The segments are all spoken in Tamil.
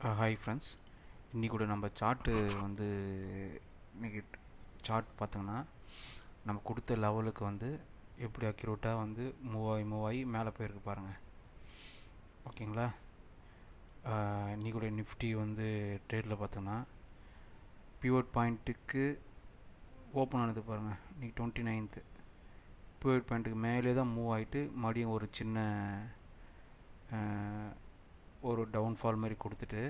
ஹாய் ஃப்ரெண்ட்ஸ் இன்றைக்கி கூட நம்ம சார்ட்டு வந்து இன்றைக்கி சார்ட் பார்த்தோங்கன்னா நம்ம கொடுத்த லெவலுக்கு வந்து எப்படி அக்யூரேட்டாக வந்து மூவ் ஆகி மூவ் ஆகி மேலே போயிருக்கு பாருங்கள் ஓகேங்களா? இன்றைக்கி கூட நிஃப்டி வந்து ட்ரேடில் பார்த்தோன்னா பியூர் பாயிண்ட்டுக்கு ஓப்பன் ஆனது பாருங்கள் இன்றைக்கி டுவெண்ட்டி நைன்த்து பியூர் பாயிண்ட்டுக்கு மேலே தான் மூவ் ஆகிட்டு மறுபடியும் ஒரு சின்ன ஒரு டவுன்ஃபால் மாதிரி கொடுத்துட்டு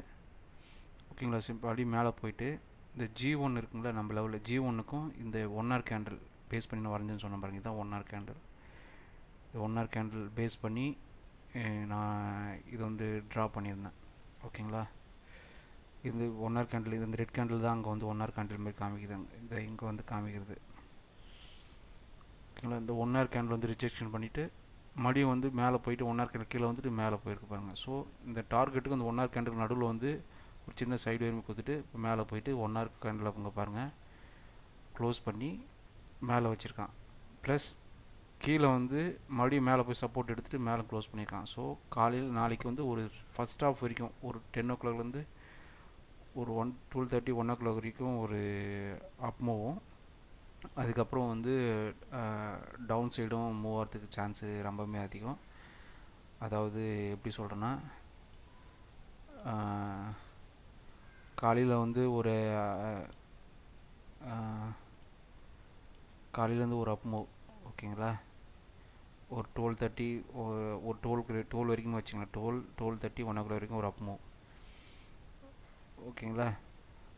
ஓகேங்களா சிம்பிள் அப்படியே மேலே போயிட்டு இந்த ஜி ஒன் இருக்குங்களா நம்ம லெவலில் ஜி ஒன்னுக்கும் இந்த ஒன் ஆர் கேண்டில் பேஸ் பண்ணி நான் வரைஞ்சேன்னு சொன்ன பாருங்க இதுதான் ஒன் ஆர் கேண்டில் இந்த ஒன் ஆர் கேண்டில் பேஸ் பண்ணி நான் இது வந்து ட்ரா பண்ணியிருந்தேன் ஓகேங்களா. இது ஒன் ஆர் கேண்டில் இது இந்த ரெட் கேண்டில் தான் அங்கே வந்து ஒன் ஆர் கேண்டில் மாதிரி காமிக்குது இந்த இங்கே வந்து காமிக்கிறது. ஓகேங்களா இந்த ஒன் ஆர் கேண்டில் வந்து ரிஜெக்ஷன் பண்ணிவிட்டு மறுபடியும் வந்து மேலே போயிட்டு ஒன் ஆர் கேண்டில் கீழே வந்துட்டு மேலே போயிருக்கு பாருங்கள் ஸோ இந்த டார்கெட்டுக்கு அந்த ஒன் ஆர் கேண்டில் நடுவில் வந்து ஒரு சின்ன சைடு வரைக்கும் கொடுத்துட்டு இப்போ மேலே போயிட்டு ஒன் ஆர் கேண்டில் அவங்க பாருங்கள் க்ளோஸ் பண்ணி மேலே வச்சுருக்கான். ப்ளஸ் கீழே வந்து மறுபடியும் மேலே போய் சப்போர்ட் எடுத்துகிட்டு மேலே க்ளோஸ் பண்ணியிருக்கான் ஸோ காலையில் நாளைக்கு வந்து ஒரு ஃபஸ்ட் ஆஃப் வரைக்கும் ஒரு டென் ஓ கிளாக்லேருந்து ஒரு one twelve thirty one o'clock வரைக்கும் ஒரு அப் மூவும் அதுக்கப்புறம் வந்து டவுன் சைடும் மூவ் ஆகிறதுக்கு சான்ஸு ரொம்பவுமே அதிகம். அதாவது எப்படி சொல்கிறேன்னா காலையில் வந்து ஒரு காலையிலேருந்து ஒரு அப் மூவ் ஓகேங்களா? ஒரு டுவெல் தேர்ட்டி ஒரு டுவெல் டுவெல் வரைக்கும் வச்சுங்களேன். Twelve twelve thirty one o'clock வரைக்கும் ஒரு அப் மூவ் ஓகேங்களா?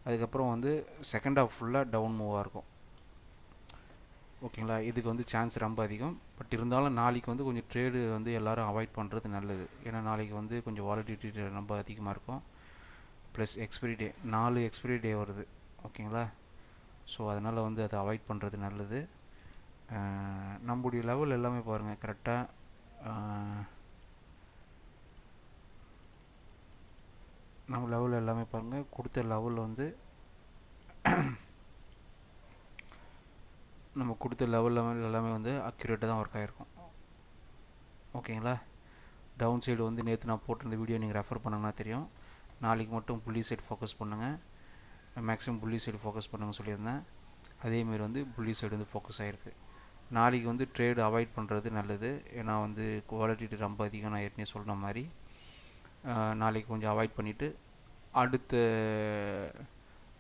அதுக்கப்புறம் வந்து செகண்ட் ஹாஃப் ஃபுல்லாக டவுன் மூவாக இருக்கும். ஓகேங்களா? இதுக்கு வந்து சான்ஸ் ரொம்ப அதிகம். பட் இருந்தாலும் நாளைக்கு வந்து கொஞ்சம் ட்ரேடு வந்து எல்லோரும் அவாய்ட் பண்ணுறது நல்லது. ஏன்னா நாளைக்கு வந்து கொஞ்சம் வாலிடிட்டி ரொம்ப அதிகமாக இருக்கும். ப்ளஸ் எக்ஸ்பிரி டே நாலு எக்ஸ்பிரி டே வருது. ஓகேங்களா? ஸோ அதனால் வந்து அதை அவாய்ட் பண்ணுறது நல்லது. நம்முடைய லெவல் எல்லாமே பாருங்கள் கரெக்டாக நம்ம லெவல் எல்லாமே பாருங்கள் கொடுத்த லெவல் வந்து நம்ம கொடுத்த லெவலில் எல்லாமே வந்து அக்யூரேட்டாக தான் ஒர்க் ஆகிருக்கும் ஓகேங்களா டவுன் சைடு வந்து நேற்று நான் போட்டிருந்த வீடியோ நீங்கள் ரெஃபர் பண்ணுங்கன்னா தெரியும். நாளைக்கு மட்டும் புள்ளி சைடு ஃபோக்கஸ் பண்ணுங்கள் மேக்ஸிமம் புள்ளி சைடு ஃபோக்கஸ் பண்ணுங்க சொல்லியிருந்தேன். அதேமாரி வந்து புள்ளி சைடு வந்து ஃபோக்கஸ் ஆகிருக்கு நாளைக்கு வந்து ட்ரேடு அவாய்ட் பண்ணுறது நல்லது. ஏன்னா வந்து குவாலிட்டி ரொம்ப அதிகம் நான் ஏற்கனவே சொல்கிற மாதிரி. நாளைக்கு கொஞ்சம் அவாய்ட் பண்ணிவிட்டு அடுத்த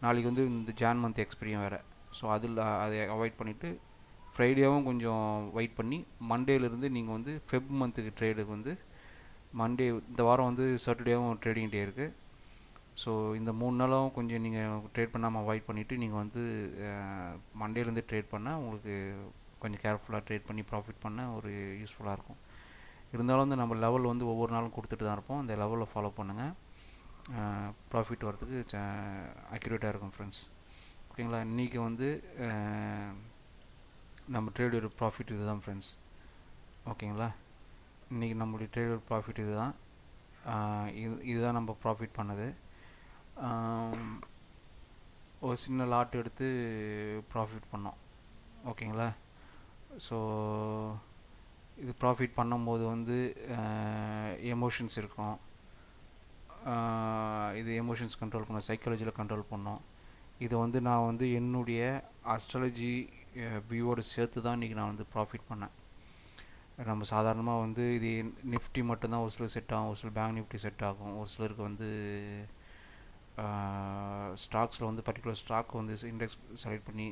நாளைக்கு வந்து இந்த ஜான் மந்த் எக்ஸ்பீரியம் வேறு. ஸோ அதில் அதை அவாய்ட் பண்ணிவிட்டு ஃப்ரைடேவும் கொஞ்சம் வெயிட் பண்ணி மண்டேலேருந்து நீங்கள் வந்து ஃபெப் மந்த்துக்கு ட்ரேடுக்கு வந்து மண்டே இந்த வாரம் வந்து சாட்டர்டேவும் ட்ரேடிங் டே இருக்குது ஸோ இந்த மூணு நாளும் கொஞ்சம் நீங்கள் ட்ரேட் பண்ணாமல் அவாய்ட் பண்ணிவிட்டு நீங்கள் வந்து மண்டேலேருந்து ட்ரேட் பண்ணால் உங்களுக்கு கொஞ்சம் கேர்ஃபுல்லாக ட்ரேட் பண்ணி ப்ராஃபிட் பண்ண ஒரு யூஸ்ஃபுல்லாக இருக்கும். இருந்தாலும் வந்து நம்ம லெவல் வந்து ஒவ்வொரு நாளும் கொடுத்துட்டு தான் இருப்போம். அந்த லெவலில் ஃபாலோ பண்ணுங்கள் ப்ராஃபிட் வரதுக்கு அக்யூரேட்டாக இருக்கும் ஃப்ரெண்ட்ஸ் ஓகேங்களா? இன்றைக்கி வந்து நம்ம ட்ரேடோட ப்ராஃபிட் இது தான் ஃப்ரெண்ட்ஸ் ஓகேங்களா? இன்றைக்கி நம்மளுடைய ட்ரேடோட ப்ராஃபிட் இது தான் இது இதுதான் நம்ம ப்ராஃபிட் பண்ணது. ஒரு சின்ன லாட் எடுத்து ப்ராஃபிட் பண்ணோம். ஓகேங்களா? ஸோ இது ப்ராஃபிட் பண்ணும்போது வந்து எமோஷன்ஸ் இருக்கும். இது எமோஷன்ஸ் கண்ட்ரோல் பண்ணோம். சைக்காலஜியில் கண்ட்ரோல் பண்ணோம். இதை வந்து நான் வந்து என்னுடைய அஸ்ட்ராலஜி வியூவோடு சேர்த்து தான் இன்றைக்கி நான் வந்து ப்ராஃபிட் பண்ணேன். நம்ம சாதாரணமாக வந்து இது நிஃப்டி மட்டும்தான் ஒரு சிலர் செட் ஆகும் ஒரு சில பேங்க் நிஃப்டி செட் ஆகும் ஒரு சிலருக்கு வந்து ஸ்டாக்ஸில் வந்து பர்டிகுலர் ஸ்டாக் வந்து இண்டெக்ஸ் செலக்ட் பண்ணி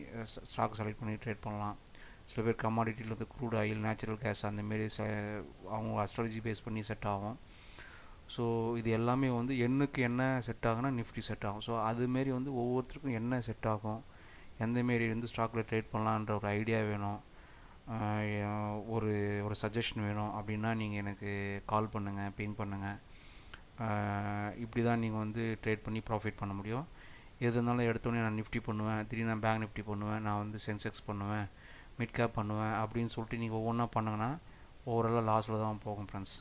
ஸ்டாக் செலக்ட் பண்ணி ட்ரேட் பண்ணலாம். சில பேர் கமாடிட்டியில் வந்து க்ரூட் ஆயில் நேச்சுரல் கேஸ் அந்தமாரி அவங்க அஸ்ட்ராலஜி பேஸ் பண்ணி செட் ஆகும். ஸோ இது எல்லாமே வந்து எண்ணுக்கு என்ன செட் ஆகுனா நிஃப்டி செட் ஆகும். ஸோ அதுமாரி வந்து ஒவ்வொருத்தருக்கும் என்ன செட் ஆகும்? எந்தமாரி வந்து ஸ்டாக்கில் ட்ரேட் பண்ணலான்ற ஒரு ஐடியா வேணும். ஒரு ஒரு சஜஷன் வேணும் அப்படின்னா நீங்கள் எனக்கு கால் பண்ணுங்கள் பிங் பண்ணுங்கள் இப்படி தான் நீங்கள் வந்து ட்ரேட் பண்ணி ப்ராஃபிட் பண்ண முடியும். எது இருந்தாலும் எடுத்தோடனே நான் நிஃப்டி பண்ணுவேன். திடீர்னு நான் பேங்க் நிஃப்டி பண்ணுவேன். நான் வந்து சென்செக்ஸ் பண்ணுவேன். மிட் கேப் பண்ணுவேன் அப்படின்னு சொல்லிட்டு நீங்கள் ஒவ்வொன்றா பண்ணுங்கன்னா ஓவராலாக லாஸில் தான் போகும் ஃப்ரெண்ட்ஸ்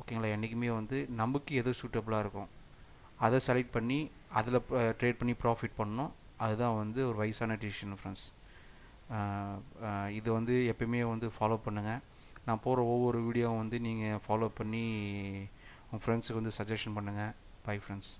ஓகேங்களா? என்றைக்குமே வந்து நமக்கு எது சூட்டபுளாக இருக்கும் அதை செலக்ட் பண்ணி அதில் ட்ரேட் பண்ணி ப்ராஃபிட் பண்ணணும். அதுதான் வந்து ஒரு வயசான டிசிஷன் ஃப்ரெண்ட்ஸ் இது வந்து எப்பயுமே வந்து ஃபாலோ பண்ணுங்கள் நான் போகிற ஒவ்வொரு வீடியோவும் வந்து நீங்கள் ஃபாலோ பண்ணி உங்கள் ஃப்ரெண்ட்ஸுக்கு வந்து சஜஷன் பண்ணுங்கள் பை ஃப்ரெண்ட்ஸ்